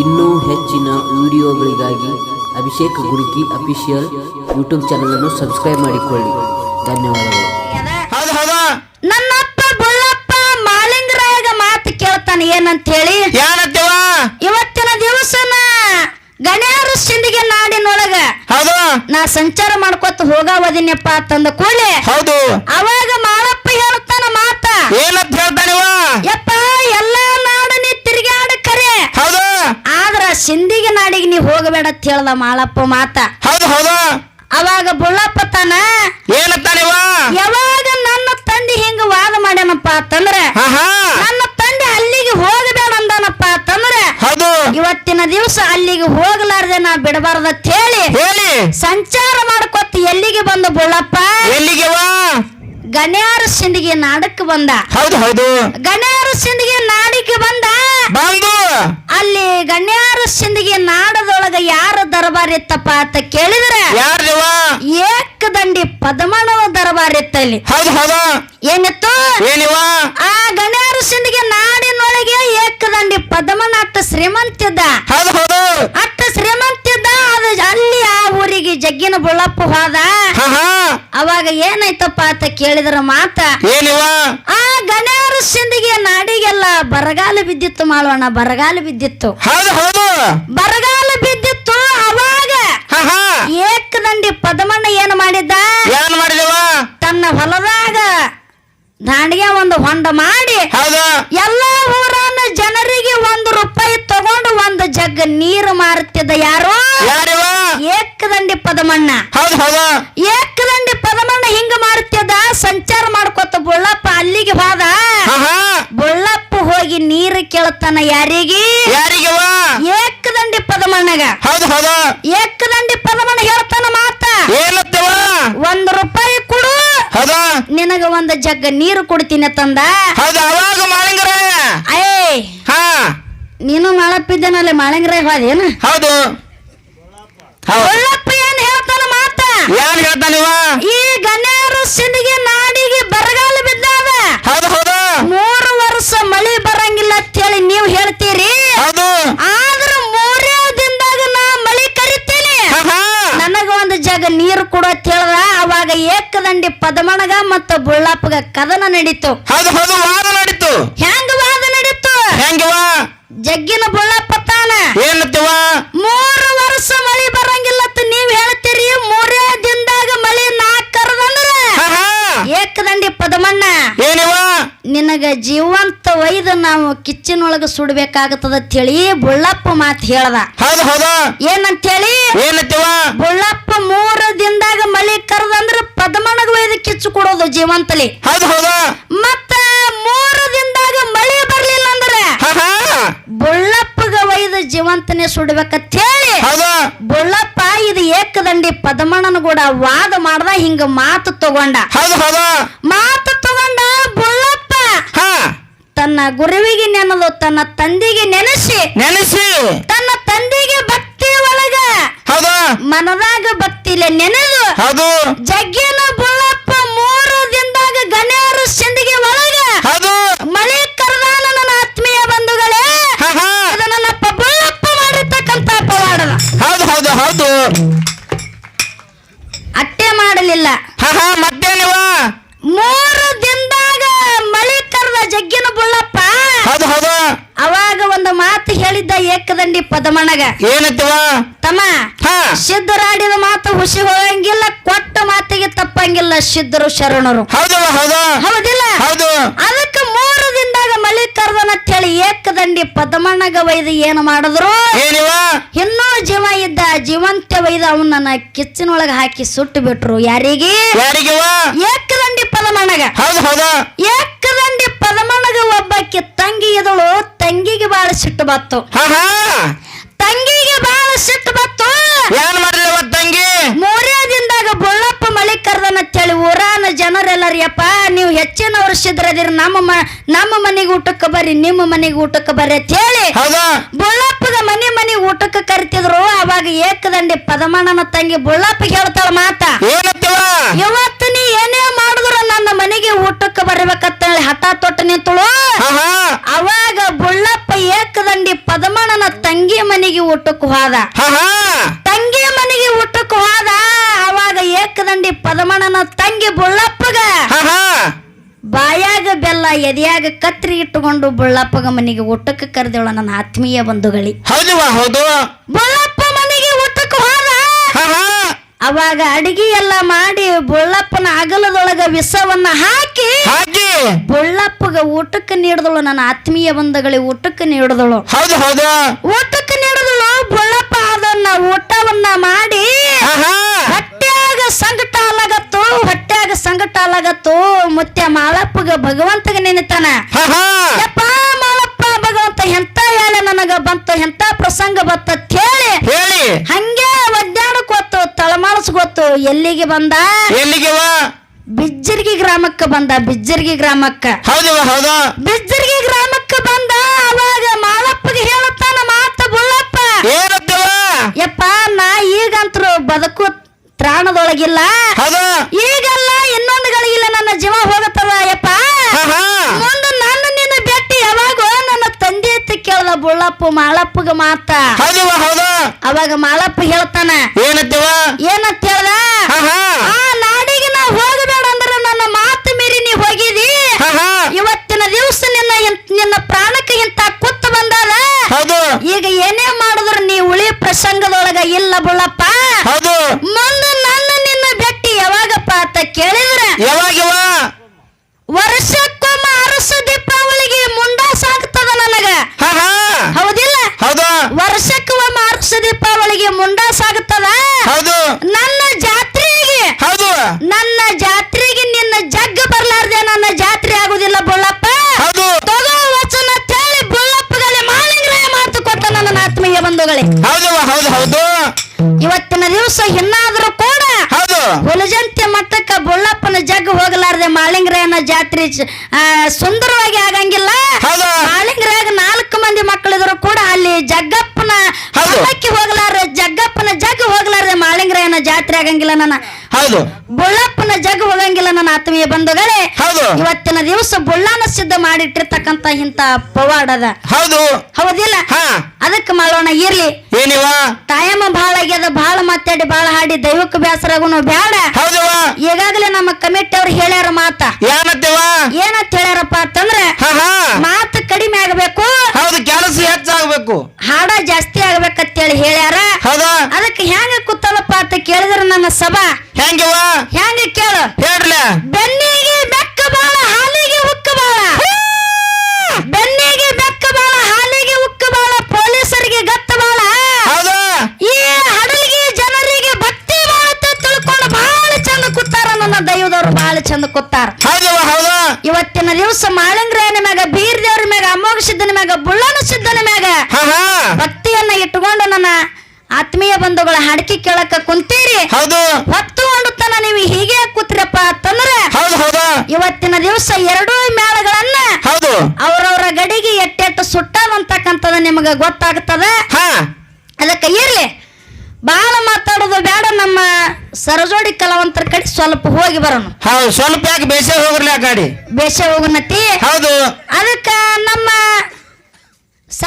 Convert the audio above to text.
ಇನ್ನೂ ಹೆಚ್ಚಿನ ವಿಡಿಯೋಗಳಿಗಾಗಿ ಅಭಿಷೇಕ್ ಗುರುಕಿ ಅಫಿಷಿಯಲ್ ಯೂಟ್ಯೂಬ್ ಚಾನಲನ್ನು ಸಬ್ಸ್ಕ್ರೈಬ್ ಮಾಡಿಕೊಳ್ಳಿ. ಧನ್ಯವಾದಗಳು. ಹೌದು ಹೌದು. ನನ್ನಪ್ಪ ಬುಳ್ಳಪ್ಪ ಮಾಲಿಂಗರಾಯಗ ಮಾತು ಕೇಳ್ತಾನೆ ಏನಂತ ಹೇಳಿ ಏನತ್ತವ ಇವತ್ತಿನ ದಿವಸನ ಗಣ್ಯಾರ ಸಿಂದಿಗೆ ನಾಡಿನೊಳಗ ಹೌದು. ನಾ ಸಂಚಾರ ಮಾಡ್ಕೊತ ಹೋಗಾವದಿನಪ್ಪ ತಂದ ಕೂಡಲೇ ಹೌದು. ಅವಾಗ ಮಾಳಪ್ಪ ಹೇಳ್ತಾನ ಮಾತ. ಏನಂತ ಹೇಳ್ತಾನೆ ಯಪ್ಪ ಎಲ್ಲಾ ಸಿಂದಿಗೆ ನಾಡಿಗೆ ನೀ ಹೋಗಬೇಡ ಅಂತ ಹೇಳ್ದ ಮಾಳಪ್ಪ ಮಾತ. ಹೌದು ಹೌದು. ಅವಾಗ ಬುಳ್ಳಪ್ಪ ತಾನ ಯಾವಾಗ ನನ್ನ ತಂದೆ ಹಿಂಗ ವಾದ ಮಾಡ್ಯಾನಪ್ಪ ಅಂತಂದ್ರ ನನ್ನ ತಂದೆ ಅಲ್ಲಿಗೆ ಹೋಗಬೇಡ ಅಂದಾನಪ್ಪ ಅಂತಂದ್ರ ಹೌದು. ಇವತ್ತಿನ ದಿವಸ ಅಲ್ಲಿಗೆ ಹೋಗಲಾರ್ದೆ ನಾ ಬಿಡಬಾರ್ದ ಹೇಳಿ ಹೇಳಿ. ಸಂಚಾರ ಮಾಡ್ಕೊತ ಎಲ್ಲಿಗೆ ಬಂದ ಬುಳ್ಳಪ್ಪ? ಎಲ್ಲಿಗೆವ ಗಣ್ಯಾರ ಸಿಂದಿಗೆ ನಾಡಕ್ಕೆ ಬಂದ. ಹೌದು ಹೌದು. ಗಣ್ಯಾರ ಸಿಂದಿಗೆ ನಾಡಿಗೆ ಬಂದ. ಬಂದು. ಅಲ್ಲಿ ಗಣ್ಯಾರ ಸಿಂದಿಗೆ ನಾಡದೊಳಗ ಯಾರ ದರ್ಬಾರ್ ಇತ್ತಪ್ಪ ಅಂತ ಕೇಳಿದ್ರೆ ಯಾರ್ದಿವ ಏಕದಂಡಿ ಪದ್ಮಣವ ದರ್ಬಾರ್ ಇತ್ತಲ್ಲಿ ಹೌದು ಹೌದು. ಏನಿತ್ತು? ಏನಿವ ಆ ಗಣ್ಯಾರ ಸಿಂದಿಗೆ ನಾಡಿನೊಳಗೆ ಏಕದಂಡಿ ಪದ್ಮನ ಅಟ್ಟ ಶ್ರೀಮಂತಿದ್ದ ಹೌದು ಹೌದು. ಅಟ್ಟ ಶ್ರೀಮಂತಿದ್ದ ಅದು ಅಲ್ಲಿ ಆ ಊರಿಗೆ ಜಗ್ಗಿನ ಬುಳ್ಳಪ್ಪ ಹೋದ. ಅವಾಗ ಏನಾಯ್ತಪ್ಪ ಅಂತ ಕೇಳಿದ್ರ ಮಾತ ಏನಿವ? ಆ ಗಣ್ಯಾರ ಸಿಂದಿಗೆ ನಾಡಿಗೆಲ್ಲ ಬರಗಾಲ ಬಿದ್ದಿತ್ತು ಮಾಳವಣ್ಣ ಬರಗಾಲ ಬಿದ್ದಿತ್ತು. ಹೌದು ಹೌದು. ಬರಗಾಲ ಬಿದ್ದಿತ್ತು ಅವಾಗ. ಏಕದಂಡಿ ಪದಮಣ್ಣ ಏನ್ ಮಾಡಿದ್ದ? ಏನ್ ಮಾಡಿದವ? ತನ್ನ ಹೊಲದಾಗ ದಾಂಡಿಗೆ ಒಂದು ಹೊಂಡ ಮಾಡಿ ಎಲ್ಲ ಊರನ್ನ ಜನರಿಗೆ ಒಂದು ರೂಪಾಯಿ ತಗೊಂಡು ಒಂದು ಜಗ್ ನೀರು ಮಾರುತ್ತಿದ್ದ ಯಾರು? ಏಕದಂಡಿ ಪದಮಣ್ಣ. ಏಕದಂಡಿ ಬುಳ್ಳಪ್ಪ ಬಾದ ಹೋದ ಬುಳ್ಳಪ್ಪ ಹೋಗಿ ನೀರು ಕೇಳ್ತಾನ ಯಾರಿಗೆ? ಯಾರಿಗೆ ಏಕದಂಡಿ ಪದಮಣ್ಣಗ. ಹೌದು ಹೌದು. ಏಕದಂಡಿ ಪದಮಣ್ಣ ಹೇಳ್ತಾನ ಮಾತ. ಏನತ್ತವ? ಒಂದು ರೂಪಾಯಿ ಕೊಡು. ಹೌದು? ನಿನಗ ಒಂದ್ ಜಗ್ಗ ನೀರು ಕೊಡ್ತೀನಿ ತಂದ. ಹೌದು ಅವಾಗ ಅಯ್ಯ. ಹಾ. ನೀನು ಮಾಡಪ್ಪಿದ್ದೇನಲ್ಲ ಮಾಳಿಂಗ್ರಾಯ ಹೋದೇನು ಹೌದು. ಬುಳ್ಳಪ್ಪ ಏನ್ ಹೇಳ್ತಾನ ಮಾತ? ಏನ್ ಹೇಳ್ತಾನಿವ? ಈ ಗಣ್ಯರು ಸಿಂದಿಗೆ ನಾಡಿಗೆ ಬರಗಾಲ ಬಿದ್ದಾವ ಹೌದು ಹೌದು ಮೂರು ವರ್ಷ ಮಳಿ ಬರಂಗಿಲ್ಲ ಅಂತೇಳಿ ನೀವು ಹೇಳ್ತೀರಿ ಹೌದು ಆದ್ರ ಮೂರೇ ದಿನದಾಗ ನಾ ಮಳಿ ಕರಿತೀನಿ ಹಾ ಹಾ ನನಗ ಒಂದು ಜಗ ನೀರು ಕೊಡು ಅಂತ ಹೇಳ್ದ ಅವಾಗ ಏಕದಂಡಿ ಪದಮಣಗ ಮತ್ತು ಬುಳ್ಳಪ್ಪಗ ಕದನ ನಡೀತು. ಹೌದು ಹೌದು ವಾದ ನಡೀತು. ಹೆಂಗ ವಾದ ನಡೀತು? ಹೆಂಗಿವ? ಜಗ್ಗಿನ ಬುಳ್ಳಪ್ಪ ತಾನ. ಏನತ್ತವ ಮೂರು ವರ್ಷ ಮಳಿ ಬರಂಗಿಲ್ಲ ಅಂತ ನೀವ್ ಹೇಳ್ತೀರಿ ಮೂರೇ ದಿನದಾಗ ಮಳಿ ನಾ ಕರದಂದ್ರ ಹಾ ಹಾ ಏಕದಂಡಿ ಪದಮಣ್ಣ ಏನಿವ ನಿನಗ ಜೀವಂತ ಒಯ್ದು ನಾವು ಕಿಚ್ಚಿನೊಳಗ ಸುಡ್ಬೇಕಾಗತ್ತದ ತಿಳಿ ಬುಳ್ಳಪ್ಪ ಮಾತು ಹೇಳ್ದ. ಹೌದು ಹೌದು. ಏನಂತೇಳಿ? ಏನತ್ತವ ಬುಳ್ಳಪ್ಪ ಮೂರ ದಿನದಾಗ ಮಳಿ ಕರೆದಂದ್ರ ಪದ್ಮನಗ ಒಯ್ದು ಕಿಚ್ಚು ಕೊಡೋದು ಜೀವಂತಲಿ. ಹೌದು ಹೌದು. ಮತ್ತ ಮೂರ ದಿನದಾಗ ಮಳಿ ಬರ್ಲಿಲ್ಲ ಅಂದ್ರ ಬುಳ್ಳಪ್ಪಗ ಒಯ್ದು ಜೀವಂತನೇ ಸುಡ್ಬೇಕಂತ ಹೇಳಿ ಬುಳ್ಳಪ್ಪ ಇದು ಏಕದಂಡಿ ಪದ್ಮಣ್ಣನ ಕೂಡ ವಾದ ಮಾಡ್ದ ಹಿಂಗ ಮಾತು ತಗೊಂಡ. ಹೌದು ಹೌದು. ಮಾತು ತಗೊಂಡ ಬುಳ್ಳಪ್ಪ ಹಾ ತನ್ನ ಗುರುವಿಗೆ ನೆನಲು ತನ್ನ ತಂದೆಗೆ ನೆನೆಸಿ. ನೆನೆಸಿ. ತನ್ನ ತಂದೆಗೆ ಭಕ್ತಿ ಒಳಗ. ಹೌದಾ. ಮನದಾಗ ಭಕ್ತಿಲೆ ನೆನೆದು. ಹೌದು. ಜಗ್ಗಿನ ಬುಳ್ಳಪ್ಪ ಮೂರು ದಿನದಾಗ ಗಣ್ಯರು ಸಿಂದಿಗೆ ಒಳಗ. ಹೌದು. ಮಳೆ ಕರ್ದಾನ ನನ್ನ ಆತ್ಮೀಯ ಬಂಧುಗಳೇ. ನನ್ನಪ್ಪ ಬುಳ್ಳಪ್ಪ ಮಾಡಿರ್ತಕ್ಕಂತ ಪವಾಡದ ಹೌದು ಹೌದು ಹೌದು. ಅಟ್ಟೆ ಮಾಡಲಿಲ್ಲ. ಹಾ ಹಾ ಮತ್ತೇನಿವ ಮೂರು ಜಗ್ಗಿನ ಬುಳ್ಳಪ್ಪ. ಹೌದು ಹೌದು. ಅವಾಗ ಒಂದು ಮಾತು ಹೇಳಿದ್ದ ಏಕದಂಡಿ ಪದಮಣಗ ಏನತ್ತವ ತಮ್ಮ ಹಾ. ಸಿದ್ಧರಾಡಿದ ಮಾತು ಹುಸಿ ಹೋಗಂಗಿಲ್ಲ ಕೊಟ್ಟ ಮಾತಿಗೆ ತಪ್ಪಂಗಿಲ್ಲ ಸಿದ್ಧರು ಶರಣರು. ಹೌದು ಹೌದಿಲ್ಲ? ಹೌದು. ಅದಕ್ಕೆ ಮೂರು ದಿನದಾಗ ಅಂತ ಹೇಳಿ ಏಕದಂಡಿ ಪದಮಣ್ಣಗ ವೈದ ಏನು ಮಾಡಿದ್ರು? ಇನ್ನೂ ಜೀವ ಇದ್ದ ಜೀವಂತ ವೈದ ಅವನನ್ನ ಕಿಚ್ಚಿನೊಳಗ ಹಾಕಿ ಸುಟ್ಟು ಬಿಟ್ರು. ಯಾರಿಗೆ? ಏಕದಂಡಿ ಪದಮಣ್ಣಗ. ಹೌದು ಹೌದು. ಏಕದಂಡಿ ಪದಮಣ್ಣಗ ಒಬ್ಬಾಕಿ ತಂಗಿ ಇದಳು ತಂಗಿಗೆ ಬಾಳ ಸಿಟ್ಟು ಬತ್ತು ತಂಗಿಗೆ ಬಾಳ ಸಿಟ್ಟು ಬತ್ತು ಏನ್ ಮಾಡ್ಲಿವ ತಂಗಿ? ಮೂರೇ ದಿನದಾಗ ಬೊಳ್ಳಪ್ಪ ಮಳಿ ಕರ್ದನ ಅಂತೇಳಿ ಊರಾನ ಜನರೆಲ್ಲರಿಯಪ್ಪ ನೀವು ಹೆಚ್ಚಿನ ವರ್ಷದ್ರದಿರ ನಮ್ಮ ಮ ನಮ್ಮ ಮನೆಗೆ ಊಟಕ್ಕೆ ಬರ್ರಿ ನಿಮ್ಮ ಮನೆಗೆ ಊಟಕ್ಕೆ ಬರ್ರಿ ಅಂತ ಹೇಳಿ ಬುಳ್ಳಪ್ಪದ ಮನೆ ಮನೆ ಊಟಕ್ಕೆ ಕರಿತಿದ್ರು. ಅವಾಗ ಏಕದಂಡಿ ಪದಮಣ್ಣನ ತಂಗಿ ಬುಳ್ಳಪ್ಪಗೆ ಹೇಳ್ತಾಳ ಮಾತ. ಇವತ್ತು ನೀ ಏನೇ ನನ್ನ ಮನೆಗೆ ಊಟಕ್ಕೆ ಬರಬೇಕತ್ತ ಹಠ ತೊಟ್ಟ ನಿಂತಳು. ಅವಾಗ ಬುಳ್ಳಪ್ಪ ಏಕದಂಡಿ ಪದ್ಮಣ್ಣನ ತಂಗಿ ಮನೆಗೆ ಊಟಕ್ಕೆ ಹೋದ. ತಂಗಿ ಮನೆಗೆ ಊಟಕ್ಕೆ ಹೋದ. ಅವಾಗ ಏಕದಂಡಿ ಪದ್ಮಣ್ಣನ ತಂಗಿ ಬುಳ್ಳಪ್ಪಗ ಬಾಯಾಗ ಬೆಲ್ಲ ಎದೆಯಾಗ ಕತ್ರಿ ಇಟ್ಟುಕೊಂಡು ಬುಳ್ಳಪ್ಪಗ ಮನೆಗೆ ಊಟಕ್ಕೆ ಕರೆದೇಳ ನನ್ನ ಆತ್ಮೀಯ ಬಂಧುಗಳಿ. ಹೌದು ಬುಳ್ಳಪ್ಪ ಮನೆಗೆ ಊಟಕ್ಕೆ ಹೋದ ಹಾ ಹಾ ಅವಾಗ ಅಡಿಗೆ ಎಲ್ಲ ಮಾಡಿ ಬುಳ್ಳಪ್ಪನ ಅಗಲದೊಳಗ ವಿಷವನ್ನ ಹಾಕಿ ಹಾಕಿ. ಬುಳ್ಳಪ್ಪಗ ಊಟಕ್ಕೆ ನೀಡಿದಳು ನನ್ನ ಆತ್ಮೀಯ ಬಂಧುಗಳಿ ಊಟಕ್ಕೆ ನೀಡಿದಳು. ಹೌದು ಹೌದು. ಊಟಕ್ಕೆ ನೀಡಿದಳು ಬುಳ್ಳಪ್ಪ ಅದನ್ನ ಊಟವನ್ನ ಮಾಡಿ ಹೊಟ್ಟೆಯಾಗ ಸಂಕಟ ಅಲಾಗತ್ತು ಹೊಟ್ಟೆಯಾಗ ಸಂಕಟ ಅಲಾಗತ್ತು ಮುತ್ಯ ಮಾಳಪ್ಪಗ ಭಗವಂತಗ ನೆನೆತಾನ. ಮಾಳಪ್ಪ ಭಗವಂತ ಎಂತ ಹೇಳ ನನಗ ಬಂತು ಎಂತ ಪ್ರಸಂಗ ಬತ್ತ ಹೇಳಿ ಹೇಳಿ ಹಂಗೆ ಒದ್ದಾಡಕ್ ಗೊತ್ತು ತಳಮಾಳಸ್ ಗೊತ್ತು ಎಲ್ಲಿಗೆ ಬಂದ? ಎಲ್ಲಿಗೆ ಬಿಜ್ಜರ್ಗಿ ಗ್ರಾಮಕ್ಕ ಬಂದ ಬಿಜ್ಜರ್ಗಿ ಗ್ರಾಮಕ್ಕ. ಹೌದು ಹೌದಾ. ಬಿಜ್ಜರ್ಗಿ ಗ್ರಾಮಕ್ಕ ಬಂದ ಅವಾಗ ಮಾಲಪ್ಪಗೆ ಹೇಳುತ್ತಾನ ಮಾತ ಬುಳ್ಳಪ್ಪ. ಏನತ್ತವ ಯಪ್ಪ ನಾ ಈಗಂತರು ಬದುಕು ತ್ರಾಣದೊಳಗಿಲ್ಲ. ಹೌದಾ. ಈಗೆಲ್ಲ ಇನ್ನೊಂದು ಗಳಿಗಿಲ್ಲ ನನ್ನ ಜೀವ ಹೋಗತ್ತದ ಯಪ್ಪ. ಮುಂದೆ ನನ್ನ ನಿನ್ನ ಭೇಟಿ ಯಾವಾಗ ನನ್ನ ತಂದೆ ಅಂತ ಕೇಳ್ದ ಬುಳ್ಳಪ್ಪ ಮಾಳಪ್ಪಗ ಮಾತ. ಹೌದು ಹೌದಾ. ಅವಾಗ ಮಾಳಪ್ಪ ಹೇಳ್ತಾನ ಏನತ್ತವ ಏನಂತ ಹೇಳ್ದ ಹಾ ಹಾ ಆ ನಾಡಿಗೆ ನಾ ಹೋಗಬೇಡ ಅಂದ್ರೆ ನನ್ನ ಮಾತು ಮೀರಿ ನೀ ಹೋಗಿದಿ ಹಾ ಹಾ ಇವತ್ತಿನ ದಿವಸ ನಿನ್ನ ಇನ್- ನಿನ್ನ ಪ್ರಾಣಕ್ಕೆ ಇಂತ ಕುತ್ತು ಬಂದಾದ ಹೌದು ಈಗ ಏನೇ ಮಾಡಿದ್ರು ನೀ ಉಳಿ ಪ್ರಸಂಗದೊಳಗ ಇಲ್ಲ ಬುಳ್ಳಪ್ಪ ಹೌದು. ಮೊನ್ನೆ ನನ್ನ ನಿನ್ನ ಭೇಟಿ ಯಾವಾಗಪ್ಪ ಅಂತ ಕೇಳಿದ್ರ ಯಾವಾಗ ವರ್ಷಕ್ಕೊಮ್ಮ ಅರಸ ದೀಪಾವಳಿಗೆ ಮುಂಡಾ ಸಾಕ್ತದ ನನಗ. ಹೌದಿಲ್ಲ? ಹೌದು. ವರ್ಷಕ್ಕೊಮ್ಮೆ ಅರಸ ದೀಪಾವಳಿಗೆ ಮುಂಡಾ ಸಾಕ್ತದ ಹೌದು. ನನ್ನ ಜಾತ್ರೆಗೆ ಹೌದು ನನ್ನ ಜಾತ್ರೆಗೆ ನಿನ್ನ ಜಗ್ಗ ಬರ್ಲಾರ್ದೆ ನನ್ನ ಜಾತ್ರೆ ಆಗುದಿಲ್ಲ ಬುಳ್ಳಪ್ಪ ಹೌದು ತಗೋ ವಚನ ಕೇಳಿ ಬುಳ್ಳಪ್ಪಗಲೆ ಮಾಲಿಂಗ್ರಾಯ ಮಾತು ಕೊಟ್ಟ ನನ್ನ ಆತ್ಮೀಯ ಬಂಧುಗಳೇ ಹೌದು ಹೌದು ಹೌದು ಇವತ್ತಿನ ದಿವಸ ಇನ್ನಾದ್ರೂ ಕೂಡ ಹುಲಜಂತಿ ಮಟ್ಟಕ್ಕ ಬುಳ್ಳಪ್ಪನ ಜಗ್ ಹೋಗಲಾರ್ದೆ ಮಾಳಿಂಗರಾಯನ ಜಾತ್ರೆ ಸುಂದರವಾಗಿ ಆಗಂಗಿಲ್ಲ. ಮಾಳಿಂಗರಾಗ ನಾಲ್ಕು ಮಂದಿ ಮಕ್ಕಳಿದ್ರು ಕೂಡ ಅಲ್ಲಿ ಜಗ್ಗಪ್ಪನ ಹೌದು. ಹೊಲಕ್ಕೆ ಹೋಗಲಾರ್ದೆ ಜಗ್ಗಪ್ಪನ ಜಗ್ ಹೋಗಲಾರ್ದೆ ಮಾಳಿಂಗರಾಯನ ಜಾತ್ರೆ ಆಗಂಗಿಲ್ಲ ನನ್ನ ಹೌದು. ಬುಳ್ಳಪ್ಪನ ಜಗ್ ಹೋಗಂಗಿಲ್ಲ ನನ್ನ ಆತ್ಮೀಯ ಬಂಧುಗಳೇ. ಹೌದು. ಇವತ್ತಿನ ದಿವಸ ಬುಳ್ಳಾನ ಸಿದ್ಧ ಮಾಡಿಟ್ಟಿರ್ತಕ್ಕಂತ ಇಂತ ಪವಾಡದ ಹೌದು. ಹೌದಿಲ್ಲ? ಅದಕ್ಕೆ ಮಾಡೋಣ ಇರ್ಲಿ. ಏನಿವ? ತಾಯಮ್ಮ ಬಹಳ ಆಗ್ಯದ ಬಹಳ ಮಾತಾಡಿ ಬಹಳ ಹಾಡಿ ದೈವಕ್ಕೆ ಬೇಸರಾಗುನು ಬೇಡ ಹೌದವ? ಈಗಾಗಲೇ ನಮ್ಮ ಕಮಿಟಿ ಅವ್ರು ಹೇಳ್ಯಾರ ಮಾತ. ಏನತ್ತವ? ಏನಂತ ಹೇಳ್ಯಾರಪ್ಪ ಅಂತಂದ್ರ ಹಾ ಹಾ ಮಾತು ಕಡಿಮೆ ಆಗಬೇಕು ಹೌದು ಕೆಲಸ ಹೆಚ್ಚಾಗಬೇಕು ಹಾಡ ಜಾಸ್ತಿ ಆಗ್ಬೇಕಂತೇಳಿ ಹೇಳ್ಯಾರ ಹೌದಾ ಅದಕ್ಕೆ ಹೆಂಗ ಕೂತದಪ್ಪ ಅಂತ ಕೇಳಿದ್ರ ನನ್ನ ಸಭಾ. ಹೆಂಗಿವ ಹೆಂಗ ಕೇಳು ಹೇಳ್ರಲ್ಲ ಬೆನ್ನಿಗೆ ಬೆಕ್ಕ ಬಾಳ ಹಾಲಿಗೆ ಉಕ್ಕ ಬಾಳ ಬೆನ್ನಿಗೆ ಬೆಕ್ಕ ಬಾಳ ಹಾಲಿಗೆ ಉಕ್ಕ ಬಾಳ ಪೊಲೀಸರಿಗೆ ಗತ್ತ ಬಾಳ ಹೌದಾ ಈ ಹಡಲಿಗೆ ಜನರಿಗೆ ಭಕ್ತಿ ಬಾಳ ಅಂತ ತಿಳ್ಕೊಂಡು ಬಹಳ ಚಂದ ಕೂತಾರ ನನ್ನ ದೈವದವ್ರು ಬಹಳ ಚಂದ ಕೂತಾರ ಹೌದವ ಹೌದಾ ಇವತ್ತಿನ ದಿವಸ ಮಾಳಂಗ್ರಾಯನ ಮ್ಯಾಗ ಬೀರ್ ದೇವ್ರ ಮ್ಯಾಗ ಅಮೋಘ ಸಿದ್ಧನ ಮ್ಯಾಗ ಬುಳ್ಳನ ಸಿದ್ಧನ ಮ್ಯಾಗ ಹಾ ಹಾ ಭಕ್ತಿಯನ್ನ ಇಟ್ಟುಕೊಂಡು ನನ್ನ ಆತ್ಮೀಯ ಬಂಧುಗಳ ಹಾಡಿಕೆ ಕೇಳಕ ಕುಂತೀರಿ. ಹೌದು. ಹೊತ್ತು ತನ ನೀವು ಹೀಗೆ ಕೂತ್ರಪ್ಪ ಅಂತಂದ್ರೆ ಹೌದು ಹೌದು. ಇವತ್ತಿನ ದಿವಸ ಎರಡೂ ಮೇಳಗಳನ್ನ ಹೌದು. ಅವರವರ ಗಡಿಗೆ ಎಟ್ಟೆಟ್ಟು ಸುಟ್ಟಾವಂತಕ್ಕಂಥದ್ದು ನಿಮಗೆ ಗೊತ್ತಾಗ್ತದ. ಹಾ. ಅದಕ್ಕೆ ಇರ್ಲಿ. ಬಹಳ ಮಾತಾಡೋದು ಬೇಡ ನಮ್ಮ ಸರಜೋಡಿ ಕಲಾವಂತರ ಕಡೆ ಸ್ವಲ್ಪ ಹೋಗಿ ಬರೋಣ. ಹೌದು ಸ್ವಲ್ಪ ಯಾಕೆ ಬೇಸೆ ಹೋಗ್ರಲಿ ಆ ಗಾಡಿ? ಬೇಸೆ ಹೋಗುನತಿ ಹೌದು. ಅದಕ್ಕ ನಮ್ಮ